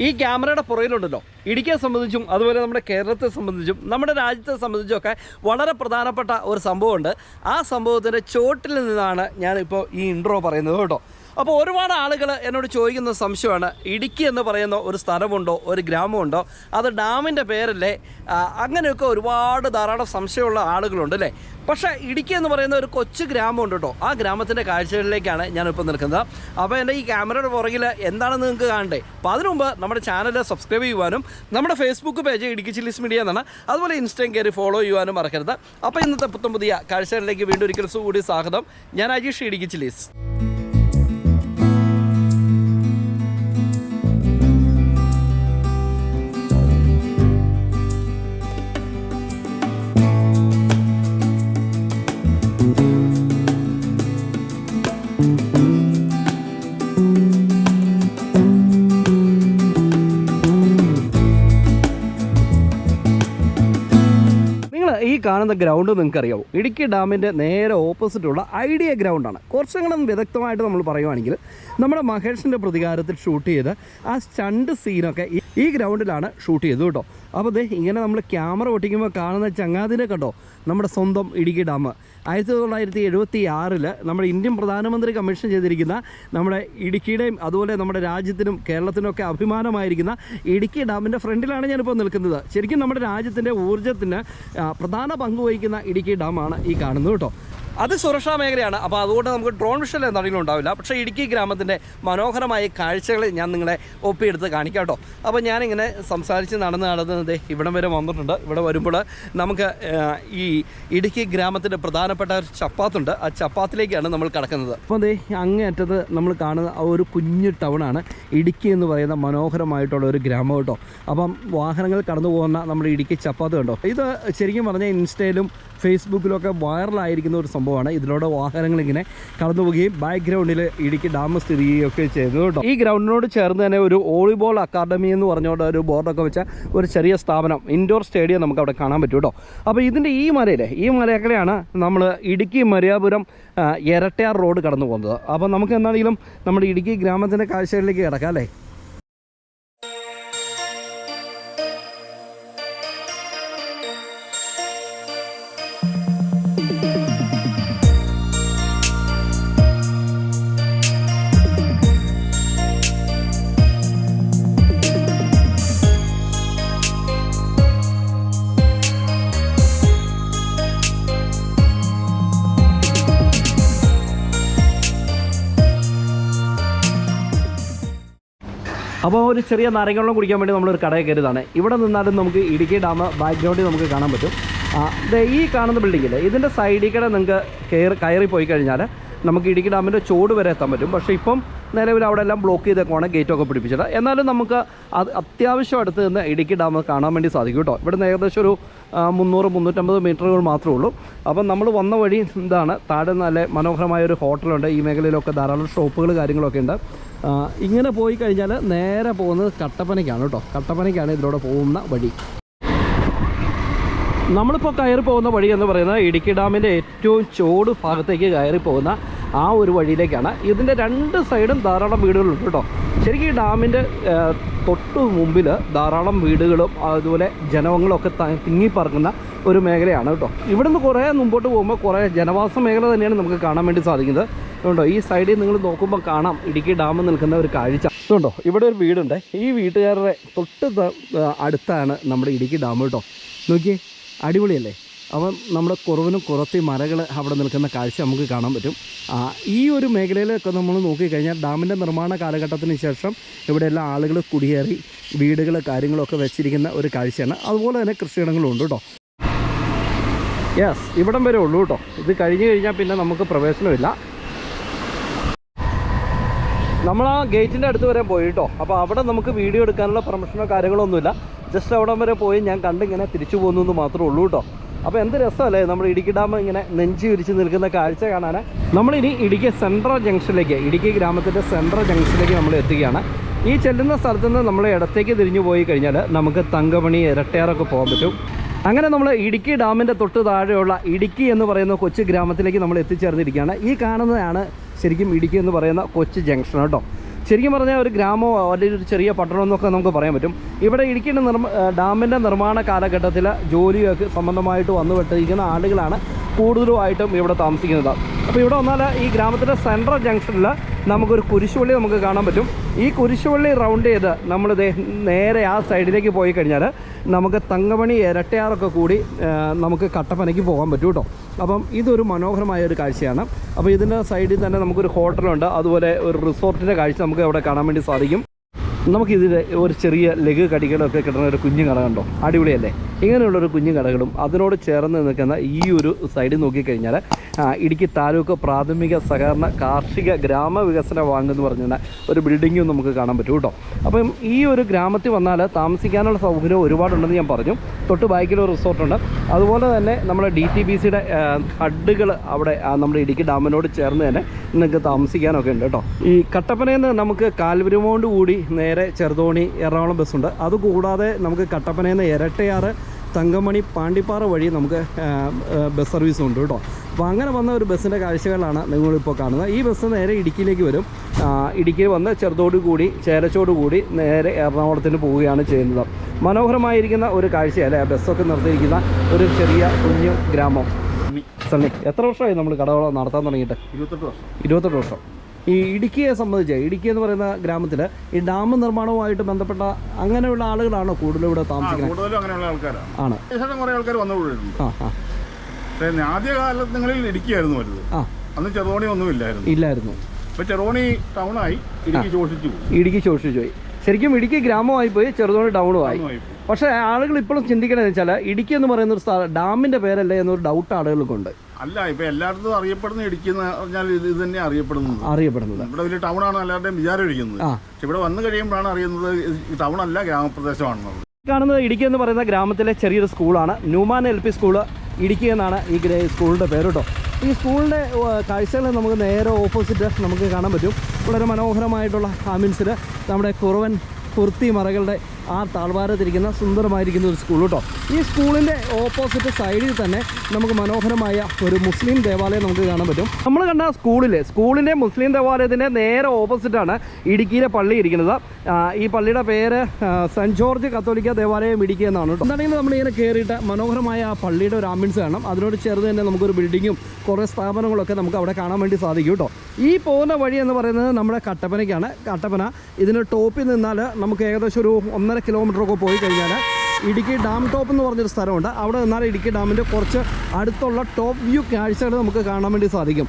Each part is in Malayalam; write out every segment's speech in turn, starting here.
ഈ ക്യാമറയുടെ പുറകിലുണ്ടല്ലോ. ഇടുക്കിയെ സംബന്ധിച്ചും അതുപോലെ നമ്മുടെ കേരളത്തെ സംബന്ധിച്ചും നമ്മുടെ രാജ്യത്തെ സംബന്ധിച്ചും ഒക്കെ വളരെ പ്രധാനപ്പെട്ട ഒരു സംഭവമുണ്ട്. ആ സംഭവത്തിന്റെ ചോട്ടിൽ നിന്നാണ് ഞാനിപ്പോൾ ഈ ഇൻട്രോ പറയുന്നത് കേട്ടോ. അപ്പോൾ ഒരുപാട് ആളുകൾ എന്നോട് ചോദിക്കുന്ന സംശയമാണ്. ഇടുക്കി എന്ന് പറയുന്ന ഒരു സ്ഥലമുണ്ടോ? ഒരു ഗ്രാമമുണ്ടോ? അത് ഡാമിന്റെ പേരല്ലേ? അങ്ങനെയൊക്കെ ഒരുപാട് ധാരാളം സംശയമുള്ള ആളുകളുണ്ട് അല്ലേ? പക്ഷേ ഇടുക്കി എന്ന് പറയുന്ന ഒരു കൊച്ചു ഗ്രാമമുണ്ട് കേട്ടോ. ആ ഗ്രാമത്തിന്റെ കാഴ്ചകളിലേക്കാണ് ഞാനിപ്പോൾ നിൽക്കുന്നത്. അപ്പോൾ എന്റെ ഈ ക്യാമറയുടെ പുറകിൽ എന്താണെന്ന് നിങ്ങൾക്ക് കാണണ്ടേ? അപ്പോൾ അതിനു മുമ്പ് നമ്മുടെ ചാനൽ സബ്സ്ക്രൈബ് ചെയ്യുവാനും നമ്മുടെ Facebook page Idukki chillies media എന്നാണ്. അതുപോലെ ഇൻസ്റ്റയും കയറി ഫോളോ ചെയ്യുവാനും മറക്കരുത്. അപ്പോൾ ഇന്നത്തെ പുത്തം പുതിയ കാഴ്ചകളിലേക്ക് വീണ്ടും ഒരിക്കൽ കൂടി സ്വാഗതം. ഞാൻ അജീഷ് ഇടുക്കി ചില്ലീസ്. കാണുന്ന ഗ്രൗണ്ട് നിങ്ങൾക്ക് അറിയാവോ ഇടുക്കി ഡാമിന്റെ നേരെ ഓപ്പോസിറ്റുള്ള ഐഡിയ ഗ്രൗണ്ടാണ് കുറച്ചുകൂടെ വിദഗ്ധമായിട്ട് നമ്മൾ പറയുവാണെങ്കിൽ നമ്മുടെ മഹേഷിന്റെ പ്രതികാരത്തിൽ ഷൂട്ട് ചെയ്ത് ആ സ്റ്റണ്ട് സീനൊക്കെ ഈ- ഗ്രൗണ്ടിലാണ് ഷൂട്ട് ചെയ്തത് കേട്ടോ. അപ്പോൾ ഇങ്ങനെ നമ്മൾ ക്യാമറ ഒട്ടിക്കുമ്പോൾ കാണുന്ന ചങ്ങാതിനെ കണ്ടോ? നമ്മുടെ സ്വന്തം ഇടുക്കി ഡാം. ആയിരത്തി തൊള്ളായിരത്തി എഴുപത്തി ആറിൽ നമ്മുടെ ഇന്ത്യൻ പ്രധാനമന്ത്രി കമ്മീഷൻ ചെയ്തിരിക്കുന്ന നമ്മുടെ ഇടുക്കിയുടെയും അതുപോലെ നമ്മുടെ രാജ്യത്തിനും കേരളത്തിനും ഒക്കെ അഭിമാനമായിരിക്കുന്ന ഇടുക്കി ഡാമിന്റെ ഫ്രണ്ടിലാണ് ഞാനിപ്പോൾ നിൽക്കുന്നത്. ശരിക്കും നമ്മുടെ രാജ്യത്തിന്റെ ഊർജത്തിന് പ്രധാന പങ്ക് വഹിക്കുന്ന ഇടുക്കി ഡാമാണ് ഈ കാണുന്നത് കേട്ടോ. അത് സുരക്ഷാ മേഖലയാണ്. അപ്പോൾ അതുകൊണ്ട് നമുക്ക് ഡ്രോൺ വിഷൻ എന്തെങ്കിലും ഉണ്ടാവില്ല. പക്ഷേ ഇടുക്കി ഗ്രാമത്തിന്റെ മനോഹരമായ കാഴ്ചകൾ ഞാൻ നിങ്ങളെ ഒപ്പിയെടുത്ത് കാണിക്കാം കേട്ടോ. അപ്പോൾ ഞാനിങ്ങനെ സംസാരിച്ച് നടന്ന് നടന്നത് ഇവിടം വരെ വന്നിട്ടുണ്ട്. ഇവിടെ വരുമ്പോൾ നമുക്ക് ഈ ഇടുക്കി ഗ്രാമത്തിന്റെ പ്രധാനപ്പെട്ട ഒരു ചപ്പാത്തുണ്ട്. ആ ചപ്പാത്തിലേക്കാണ് നമ്മൾ കടക്കുന്നത്. അപ്പോൾ അതേ അങ്ങേറ്റത് നമ്മൾ കാണുന്ന ആ ഒരു കുഞ്ഞു ടൗണാണ് ഇടുക്കി എന്ന് പറയുന്ന മനോഹരമായിട്ടുള്ള ഒരു ഗ്രാമം കേട്ടോ. അപ്പം വാഹനങ്ങൾ കടന്നു പോകുന്ന നമ്മുടെ ഇടുക്കി ചപ്പാത്ത് കണ്ടോ? ഇത് ശരിക്കും പറഞ്ഞാൽ ഇൻസ്റ്റയിലും ഫേസ്ബുക്കിലും ഫേസ്ബുക്കിലൊക്കെ വൈറലായിരിക്കുന്ന ഒരു സംഭവമാണ്. ഇതിലൂടെ വാഹനങ്ങൾ ഇങ്ങനെ കടന്നു പോവുകയും ബാക്ക്ഗ്രൗണ്ടിൽ ഇടുക്കി ഡാം സ്ഥിതി ചെയ്യുകയൊക്കെ ചെയ്യുന്നത് കേട്ടോ. ഈ ഗ്രൗണ്ടിനോട് ചേർന്ന് തന്നെ ഒരു വോളിബോൾ അക്കാദമി എന്ന് പറഞ്ഞുകൊണ്ട് ഒരു ബോർഡൊക്കെ വെച്ച ഒരു ചെറിയ സ്ഥാപനം ഇൻഡോർ സ്റ്റേഡിയം നമുക്ക് അവിടെ കാണാൻ പറ്റും കേട്ടോ. അപ്പോൾ ഇതിന്റെ ഈ മലയിലെ ഈ മലയക്കലെയാണ് നമ്മൾ ഇടുക്കി മരിയാപുരം ഇരട്ടയാർ റോഡ് കടന്നു പോകുന്നത് അപ്പോൾ നമുക്ക് എന്താണെങ്കിലും നമ്മുടെ ഇടുക്കി ഗ്രാമത്തിന്റെ കാഴ്ചകളിലേക്ക് കിടക്കാം അല്ലേ? അപ്പോൾ ഒരു ചെറിയ നാരങ്ങളും കുടിക്കാൻ വേണ്ടി നമ്മളൊരു കടയിൽ കയറിയതാണ്. ഇവിടെ നിന്നാലും നമുക്ക് ഇടുക്കി ഡാം ബാക്ക്ഗ്രൗണ്ടിൽ നമുക്ക് കാണാൻ പറ്റും. ഈ കാണുന്ന ബിൽഡിങ്ങിൽ ഇതിന്റെ സൈഡിൽ കൂടെ നിങ്ങൾക്ക് കയറി കയറി പോയി കഴിഞ്ഞാൽ നമുക്ക് ഇടുക്കി ഡാമിന്റെ ചോട് വരെ എത്താൻ പറ്റും. പക്ഷേ ഇപ്പം നിലവിൽ അവിടെ എല്ലാം ബ്ലോക്ക് ചെയ്തേക്കുവാണ് ഗേറ്റൊക്കെ പിടിപ്പിച്ചത്. എന്നാലും നമുക്ക് അത് അത്യാവശ്യം അടുത്ത് നിന്ന് ഇടുക്കി ഡാം കാണാൻ വേണ്ടി സാധിക്കും കേട്ടോ. ഇവിടുന്ന് ഏകദേശം ഒരു മുന്നൂറ് മുന്നൂറ്റമ്പത് മീറ്ററുകൾ മാത്രമേ ഉള്ളൂ. അപ്പം നമ്മൾ വന്ന വഴി എന്താണ് താഴെ നല്ല മനോഹരമായ ഒരു ഹോട്ടലുണ്ട്. ഈ മേഖലയിലൊക്കെ ധാരാളം ഷോപ്പുകൾ കാര്യങ്ങളൊക്കെ ഉണ്ട്. ഇങ്ങനെ പോയി കഴിഞ്ഞാൽ നേരെ പോകുന്നത് കട്ടപ്പനയ്ക്കാണ് കേട്ടോ. കട്ടപ്പനയ്ക്കാണ് ഇതിലൂടെ പോകുന്ന വഴി. നമ്മളിപ്പോൾ കയറി പോകുന്ന വഴി എന്ന് പറയുന്നത് ഇടുക്കി ഡാമിന്റെ ഏറ്റവും ചോട് ഭാഗത്തേക്ക് കയറി പോകുന്ന ആ ഒരു വഴിയിലേക്കാണ്. ഇതിന്റെ രണ്ട് സൈഡും ധാരാളം വീടുകളുണ്ട് കേട്ടോ. ശരിക്കും ഈ ഡാമിന്റെ തൊട്ടു മുമ്പിൽ ധാരാളം വീടുകളും അതുപോലെ ജനവങ്ങളൊക്കെ തിങ്ങിപ്പറക്കുന്ന ഒരു മേഖലയാണ് കേട്ടോ. ഇവിടുന്ന് കുറേ മുമ്പോട്ട് പോകുമ്പോൾ കുറേ ജനവാസ മേഖല തന്നെയാണ് നമുക്ക് കാണാൻ വേണ്ടി സാധിക്കുന്നത്. അതുകൊണ്ടോ ഈ സൈഡിൽ നിങ്ങൾ നോക്കുമ്പോൾ കാണാം ഇടുക്കി ഡാം നിൽക്കുന്ന ഒരു കാഴ്ച. അതുകൊണ്ടോ ഇവിടെ ഒരു വീടുണ്ട്. ഈ വീട്ടുകാരുടെ തൊട്ട് അടുത്താണ് നമ്മുടെ ഇടുക്കി ഡാം കേട്ടോ. നോക്കിയേ. അടിപൊളിയല്ലേ? അപ്പം നമ്മുടെ കുറവിനും കുറത്തി മലകൾ അവിടെ നിൽക്കുന്ന കാഴ്ച നമുക്ക് കാണാൻ പറ്റും. ഈ ഒരു മേഖലയിലൊക്കെ നമ്മൾ നോക്കിക്കഴിഞ്ഞാൽ ഡാമിന്റെ നിർമ്മാണ കാലഘട്ടത്തിന് ശേഷം ഇവിടെ എല്ലാ ആളുകൾ കുടിയേറി വീടുകൾ കാര്യങ്ങളൊക്കെ വെച്ചിരിക്കുന്ന ഒരു കാഴ്ചയാണ്. അതുപോലെ തന്നെ കൃഷിയിടങ്ങളും ഉണ്ട് കേട്ടോ. യെസ് ഇവിടം വരെ ഉള്ളൂ കേട്ടോ. ഇത് കഴിഞ്ഞ് കഴിഞ്ഞാൽ പിന്നെ നമുക്ക് പ്രവേശനമില്ല. നമ്മൾ ആ ഗേറ്റിന്റെ അടുത്ത് വരെ പോയി കേട്ടോ. അപ്പോൾ അവിടെ നമുക്ക് വീഡിയോ എടുക്കാനുള്ള പെർമിഷനോ കാര്യങ്ങളോ ഒന്നുമില്ല. ജസ്റ്റ് അവിടം വരെ പോയി ഞാൻ കണ്ടിങ്ങനെ തിരിച്ചു പോകുന്നു എന്ന് മാത്രമേ ഉള്ളൂ കേട്ടോ. അപ്പോൾ എന്ത് രസമല്ലേ നമ്മൾ ഇടുക്കി ഡാം ഇങ്ങനെ നെഞ്ചി വിരിച്ച് നിൽക്കുന്ന കാഴ്ച കാണാൻ നമ്മളിനി ഇടുക്കി സെൻട്രൽ ജംഗ്ഷനിലേക്ക് ഇടുക്കി ഗ്രാമത്തിന്റെ സെൻട്രൽ ജംഗ്ഷനിലേക്ക് നമ്മൾ എത്തുകയാണ്. ഈ ചെല്ലുന്ന സ്ഥലത്ത് നിന്ന് നമ്മൾ ഇടത്തേക്ക് തിരിഞ്ഞു പോയി കഴിഞ്ഞാൽ നമുക്ക് തങ്കമണി ഇരട്ടയാറൊക്കെ പോകാൻ പറ്റും. അങ്ങനെ നമ്മൾ ഇടുക്കി ഡാമിന്റെ തൊട്ട് താഴെയുള്ള ഇടുക്കി എന്ന് പറയുന്ന കൊച്ചു ഗ്രാമത്തിലേക്ക് നമ്മൾ എത്തിച്ചേർന്നിരിക്കുകയാണ്. ഈ കാണുന്നതാണ് ശരിക്കും ഇടുക്കി എന്ന് പറയുന്ന കൊച്ചു ജംഗ്ഷൻ കേട്ടോ. ശരിക്കും പറഞ്ഞാൽ ഒരു ഗ്രാമമോ അല്ലെങ്കിൽ ഒരു ചെറിയ പട്ടണം എന്നൊക്കെ നമുക്ക് പറയാൻ പറ്റും. ഇവിടെ ഇടുക്കിയുടെ നിർമ്മ ഡാമിന്റെ നിർമ്മാണ കാലഘട്ടത്തിൽ ജോലിയൊക്കെ സംബന്ധമായിട്ട് വന്നുപെട്ടിരിക്കുന്ന ആളുകളാണ് കൂടുതലുമായിട്ടും ഇവിടെ താമസിക്കുന്നത്. അപ്പോൾ ഇവിടെ വന്നാൽ ഈ ഗ്രാമത്തിന്റെ സെൻട്രൽ ജംഗ്ഷനിൽ നമുക്കൊരു കുരിശുപള്ളി നമുക്ക് കാണാൻ പറ്റും. ഈ കുരിശുപള്ളി റൗണ്ട് ചെയ്ത് നമ്മൾ നേരെ ആ സൈഡിലേക്ക് പോയി കഴിഞ്ഞാൽ നമുക്ക് തങ്കമണി ഇരട്ടയാറൊക്കെ കൂടി നമുക്ക് കട്ടപ്പനയ്ക്ക് പോകാൻ പറ്റും കേട്ടോ. അപ്പം ഇതൊരു മനോഹരമായ ഒരു കാഴ്ചയാണ്. അപ്പോൾ ഇതിന്റെ സൈഡിൽ തന്നെ നമുക്കൊരു ഹോട്ടലുണ്ട് അതുപോലെ ഒരു റിസോർട്ടിന്റെ കാഴ്ച നമുക്ക് അവിടെ കാണാൻ വേണ്ടി സാധിക്കും. നമുക്കിതിൽ ഒരു ചെറിയ ലഘു കടികളൊക്കെ കിടന്ന ഒരു കുഞ്ഞു കട കണ്ടോ? അടിപൊളിയല്ലേ? ഇങ്ങനെയുള്ളൊരു കുഞ്ഞു കടകളും അതിനോട് ചേർന്ന് നിൽക്കുന്ന ഈ ഒരു സൈഡിൽ നോക്കിക്കഴിഞ്ഞാൽ ഇടുക്കി താലൂക്ക് പ്രാഥമിക സഹകരണ കാർഷിക ഗ്രാമവികസന ബാങ്ക് എന്ന് പറഞ്ഞ ഒരു ബിൽഡിങ്ങും നമുക്ക് കാണാൻ പറ്റും കേട്ടോ. അപ്പം ഈ ഒരു ഗ്രാമത്തിൽ വന്നാൽ താമസിക്കാനുള്ള സൗകര്യം ഒരുപാടുണ്ടെന്ന് ഞാൻ പറഞ്ഞു. തൊട്ട് ബാക്കിൽ ഒരു റിസോർട്ടുണ്ട് അതുപോലെ തന്നെ നമ്മുടെ ഡി ടി ബി സിയുടെ ഹഡുകൾ അവിടെ നമ്മുടെ ഇടുക്കി ഡാമിനോട് ചേർന്ന് തന്നെ നിങ്ങൾക്ക് താമസിക്കാനൊക്കെ ഉണ്ട് കേട്ടോ. ഈ കട്ടപ്പനയിൽ നിന്ന് നമുക്ക് കാൽവരുമോണ്ട് കൂടി നേരെ ചെറുതോണി എറണാകുളം ബസ്സുണ്ട് അതുകൂടാതെ നമുക്ക് കട്ടപ്പനയിൽ നിന്ന് ഇരട്ടയാറ് തങ്കമണി പാണ്ടിപ്പാറ വഴി നമുക്ക് ബസ് സർവീസും ഉണ്ട് കേട്ടോ. അപ്പോൾ അങ്ങനെ വന്ന ഒരു ബസ്സിന്റെ കാഴ്ചകളാണ് നിങ്ങളിപ്പോൾ കാണുന്നത്. ഈ ബസ് നേരെ ഇടുക്കിയിലേക്ക് വരും. ഇടുക്കിയിൽ വന്ന് ചെറുതോട് കൂടി ചേരച്ചോട് കൂടി നേരെ എറണാകുളത്തിന് പോവുകയാണ് ചെയ്യുന്നത്. മനോഹരമായിരിക്കുന്ന ഒരു കാഴ്ചയല്ലേ? ആ ബസ്സൊക്കെ നിർത്തിയിരിക്കുന്ന ഒരു ചെറിയ കുഞ്ഞു ഗ്രാമം. സണ്ണി എത്ര വർഷമായി നമ്മൾ കടകൾ നടത്താൻ തുടങ്ങിയിട്ട്? ഇരുപത്തെട്ട് വർഷം. ഇരുപത്തെട്ട് വർഷം. ഈ ഇടുക്കിയെ സംബന്ധിച്ച് ഇടുക്കി എന്ന് പറയുന്ന ഗ്രാമത്തിൽ ഈ ഡാം നിർമ്മാണവുമായിട്ട് ബന്ധപ്പെട്ട അങ്ങനെയുള്ള ആളുകളാണോ കൂടുതലും ഇവിടെ താമസിക്കുന്നത്? കൂടുതലും അങ്ങനെയുള്ള ആൾക്കാരാണ്. ആണ്. ഏകദേശം കുറേ ആൾക്കാർ വന്നുകൂടിയിട്ടുണ്ട് ആ ആ. പക്ഷേ ആദ്യ കാലങ്ങളിൽ ഇടുക്കിയായിരുന്നു വരുന്നത് ആ. അന്ന് ചെറുതോണി ഒന്നും ഇല്ലായിരുന്നു. ഇല്ലായിരുന്നു. ഇപ്പൊ ചെറുതോണി ടൗണായി ഇടുക്കി ചോഷിച്ചു ഇടുക്കി ശോഷിച്ചു പോയി. ശരിക്കും ഇടുക്കി ഗ്രാമമായി പോയി ചെറുതോണി ടൗണും ആയി. പക്ഷെ ആളുകൾ ഇപ്പോഴും ചിന്തിക്കണമെന്ന് വെച്ചാൽ ഇടുക്കി എന്ന് പറയുന്ന ഒരു സ്ഥലം ഡാമിന്റെ പേരല്ലേ എന്നൊരു ഡൗട്ട് ആളുകൾക്കുണ്ട്. അല്ല ഇപ്പൊ എല്ലായിടത്തും അറിയപ്പെടുന്ന ഇടുക്കി എന്ന് പറഞ്ഞാൽ ഇത് തന്നെ അറിയപ്പെടുന്നത്. അറിയപ്പെടുന്നത്. ഇവിടെ വലിയ ടൗൺ ആണ് എല്ലാവരുടെയും വിചാരം ഇരിക്കുന്നത്. പക്ഷെ ഇവിടെ വന്നു കഴിയുമ്പോഴാണ് അറിയുന്നത് ടൗൺ അല്ല ഗ്രാമപ്രദേശമാണെന്നുള്ളത്. കാണുന്നത് ഇടുക്കി എന്ന് പറയുന്ന ഗ്രാമത്തിലെ ചെറിയൊരു സ്കൂളാണ് Newman L P school Idukki എന്നാണ് ഈ സ്കൂളിന്റെ പേര് കേട്ടോ. ഈ സ്കൂളിന്റെ കാഴ്ചകൾ നമുക്ക് നേരെ ഓപ്പോസിറ്റ് നമുക്ക് കാണാൻ പറ്റും. വളരെ മനോഹരമായിട്ടുള്ള ആമിൻസിൽ നമ്മുടെ കുറവൻ കുർത്തി മറകളുടെ ആ താഴ്വാരത്തിരിക്കുന്ന സുന്ദരമായിരിക്കുന്ന ഒരു സ്കൂൾ കേട്ടോ ഈ സ്കൂളിന്റെ ഓപ്പോസിറ്റ് സൈഡിൽ തന്നെ നമുക്ക് മനോഹരമായ ഒരു മുസ്ലിം ദേവാലയം നമുക്ക് കാണാൻ പറ്റും. നമ്മൾ കണ്ട സ്കൂളിൽ സ്കൂളിന്റെ മുസ്ലിം ദേവാലയത്തിന്റെ നേരെ ഓപ്പോസിറ്റാണ് ഇടുക്കിയിലെ പള്ളി ഇരിക്കുന്നത്. ഈ പള്ളിയുടെ പേര് സെന്റ് ജോർജ് കത്തോലിക്ക ദേവാലയം ഇടുക്കി എന്നാണ് കേട്ടോ എന്താണെങ്കിൽ നമ്മളിങ്ങനെ കയറിയിട്ട് മനോഹരമായ ആ പള്ളിയുടെ ഒരു ആംബിയൻസ് കാണാം അതിനോട് ചേർന്ന് തന്നെ നമുക്കൊരു ബിൽഡിങ്ങും കുറേ സ്ഥാപനങ്ങളൊക്കെ നമുക്ക് അവിടെ കാണാൻ വേണ്ടി സാധിക്കും കേട്ടോ ഈ പോകുന്ന വഴി എന്ന് പറയുന്നത് നമ്മുടെ കട്ടപ്പനയ്ക്കാണ്. കട്ടപ്പന ഇതിന് ടോപ്പിൽ നിന്നാൽ നമുക്ക് ഏകദേശം ഒരു ഒന്നര കിലോമീറ്ററൊക്കെ പോയി കഴിഞ്ഞാൽ ഇടുക്കി ഡാം ടോപ്പ് എന്ന് പറഞ്ഞൊരു സ്ഥലമുണ്ട്. അവിടെ നിന്നാൽ ഇടുക്കി ഡാമിന്റെ കുറച്ച് അടുത്തുള്ള ടോപ്പ് വ്യൂ കാഴ്ചകൾ നമുക്ക് കാണാൻ വേണ്ടി സാധിക്കും.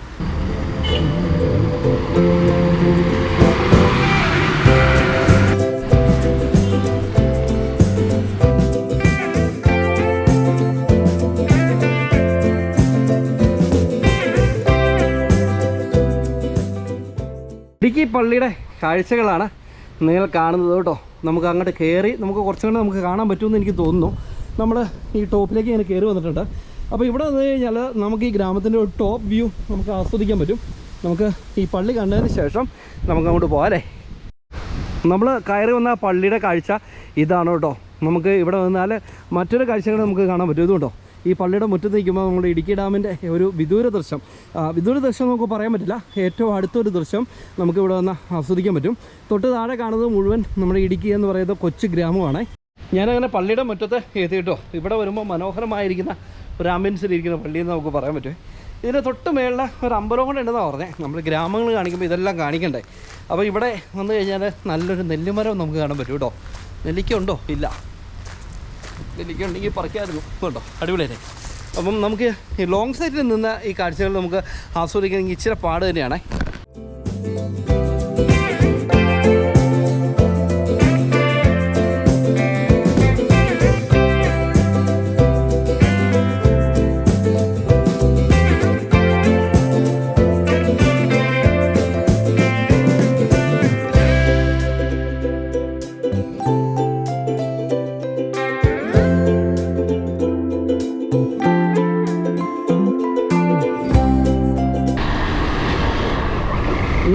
ഇടുക്കി പള്ളിയുടെ കാഴ്ചകളാണ് നിങ്ങൾ കാണുന്നത് കേട്ടോ. നമുക്ക് അങ്ങോട്ട് കയറി നമുക്ക് കുറച്ചും കൂടെ നമുക്ക് കാണാൻ പറ്റുമെന്ന് എനിക്ക് തോന്നുന്നു. നമ്മൾ ഈ ടോപ്പിലേക്ക് ഇങ്ങനെ കയറി വന്നിട്ടുണ്ട്. അപ്പോൾ ഇവിടെ വന്നു കഴിഞ്ഞാൽ നമുക്ക് ഈ ഗ്രാമത്തിന്റെ ഒരു ടോപ്പ് വ്യൂ നമുക്ക് ആസ്വദിക്കാൻ പറ്റും. നമുക്ക് ഈ പള്ളി കണ്ടതിന് ശേഷം നമുക്ക് അങ്ങോട്ട് പോകാം അല്ലേ നമ്മൾ കയറി വന്ന പള്ളിയുടെ കാഴ്ച ഇതാണ് കേട്ടോ. നമുക്ക് ഇവിടെ വന്നാൽ മറ്റൊരു കാഴ്ചകൾ നമുക്ക് കാണാൻ പറ്റും. ഇതുകൊണ്ടോ ഈ പള്ളിയുടെ മുറ്റത്ത് നിൽക്കുമ്പോൾ നമ്മുടെ ഇടുക്കി ഡാമിന്റെ ഒരു വിദൂര ദൃശ്യം വിദൂര ദൃശ്യം നമുക്ക് പറയാൻ പറ്റില്ല. ഏറ്റവും അടുത്തൊരു ദൃശ്യം നമുക്ക് ഇവിടെ വന്ന് ആസ്വദിക്കാൻ പറ്റും. തൊട്ട് താഴെ കാണുന്നത് മുഴുവൻ നമ്മുടെ ഇടുക്കി എന്ന് പറയുന്ന കൊച്ചു ഗ്രാമമാണ്. ഞാനങ്ങനെ പള്ളിയുടെ മുറ്റത്ത് എത്തിയിട്ടോ ഇവിടെ വരുമ്പോൾ മനോഹരമായിരിക്കുന്ന ഒരു ആംബിയൻസിലിരിക്കുന്ന പള്ളി എന്ന് നമുക്ക് പറയാൻ പറ്റും. ഇതിന് തൊട്ട് മേളിൽ ഒരു അമ്പലം കൂടെ ഉണ്ടെന്നാണ് പറഞ്ഞത് നമ്മൾ ഗ്രാമങ്ങൾ കാണിക്കുമ്പോൾ ഇതെല്ലാം കാണിക്കണ്ടേ. അപ്പോൾ ഇവിടെ വന്നു കഴിഞ്ഞാൽ നല്ലൊരു നെല്ലിമരം നമുക്ക് കാണാൻ പറ്റും കേട്ടോ നെല്ലിക്ക ഉണ്ടോ? ഇല്ല. നെല്ലിക്ക ഉണ്ടെങ്കിൽ പറിക്കായിരുന്നു. കേട്ടോ അടിപൊളിയല്ലേ അപ്പം നമുക്ക് ഈ ലോങ് സൈഡിൽ നിന്ന് ഈ കാഴ്ചകൾ നമുക്ക് ആസ്വദിക്കണമെങ്കിൽ ഇച്ചിരി പാട് തന്നെയാണേ.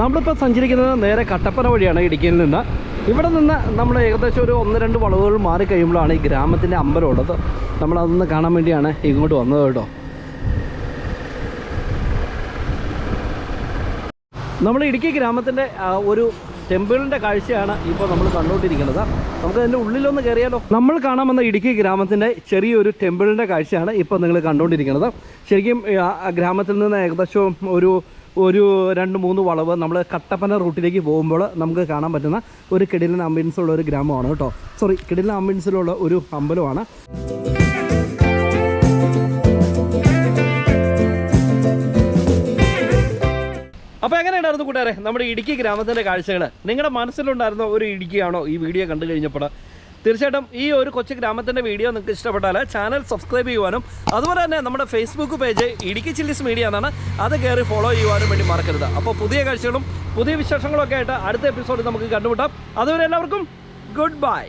നമ്മളിപ്പോൾ സഞ്ചരിക്കുന്നത് നേരെ കട്ടപ്പന വഴിയാണ് ഇടുക്കിയിൽ നിന്ന്. ഇവിടെ നിന്ന് നമ്മൾ ഏകദേശം ഒരു ഒന്ന് രണ്ട് വളവുകൾ മാറി കഴിയുമ്പോഴാണ് ഈ ഗ്രാമത്തിന്റെ അമ്പലം ഉള്ളത് നമ്മളതൊന്ന് കാണാൻ വേണ്ടിയാണ് ഇങ്ങോട്ട് വന്നത് കേട്ടോ. നമ്മൾ ഇടുക്കി ഗ്രാമത്തിന്റെ ഒരു ടെമ്പിളിന്റെ കാഴ്ചയാണ് ഇപ്പോൾ നമ്മൾ കണ്ടുകൊണ്ടിരിക്കുന്നത്. നമുക്ക് അതിന്റെ ഉള്ളിലൊന്ന് കയറിയാലോ? നമ്മൾ കാണാൻ വന്ന ഇടുക്കി ഗ്രാമത്തിന്റെ ചെറിയൊരു ടെമ്പിളിന്റെ കാഴ്ചയാണ് ഇപ്പോൾ നിങ്ങൾ കണ്ടുകൊണ്ടിരിക്കുന്നത്. ശരിക്കും ഗ്രാമത്തിൽ നിന്ന് ഏകദേശം ഒരു ഒരു രണ്ട് മൂന്ന് വളവ് നമ്മൾ കട്ടപ്പന റൂട്ടിലേക്ക് പോകുമ്പോൾ നമുക്ക് കാണാൻ പറ്റുന്ന ഒരു കിടിലൻ ആംബിയൻസ് ഉള്ള ഒരു ഗ്രാമമാണ് കേട്ടോ. സോറി കിടിലൻ ആംബിയൻസിലുള്ള ഒരു അമ്പലമാണ്. അപ്പോൾ എങ്ങനെയുണ്ടായിരുന്നു കൂട്ടുകാരെ? നമ്മുടെ ഇടുക്കി ഗ്രാമത്തിന്റെ കാഴ്ചകൾ നിങ്ങളുടെ മനസ്സിലുണ്ടായിരുന്ന ഒരു ഇടുക്കിയാണോ ഈ വീഡിയോ കണ്ടു കഴിഞ്ഞപ്പോൾ? തീർച്ചയായിട്ടും ഈ ഒരു കൊച്ചു ഗ്രാമത്തിന്റെ വീഡിയോ നിങ്ങൾക്ക് ഇഷ്ടപ്പെട്ടാൽ ചാനൽ സബ്സ്ക്രൈബ് ചെയ്യുവാനും അതുപോലെ തന്നെ നമ്മുടെ Facebook page Idukki chillies media എന്നാണ് അത് കയറി ഫോളോ ചെയ്യുവാനും വേണ്ടി മറക്കരുത്. അപ്പോൾ പുതിയ കാഴ്ചകളും പുതിയ വിശേഷങ്ങളും ഒക്കെ ആയിട്ട് അടുത്ത എപ്പിസോഡിൽ നമുക്ക് കണ്ടുമുട്ടാം. അതുവരെ എല്ലാവർക്കും ഗുഡ് ബൈ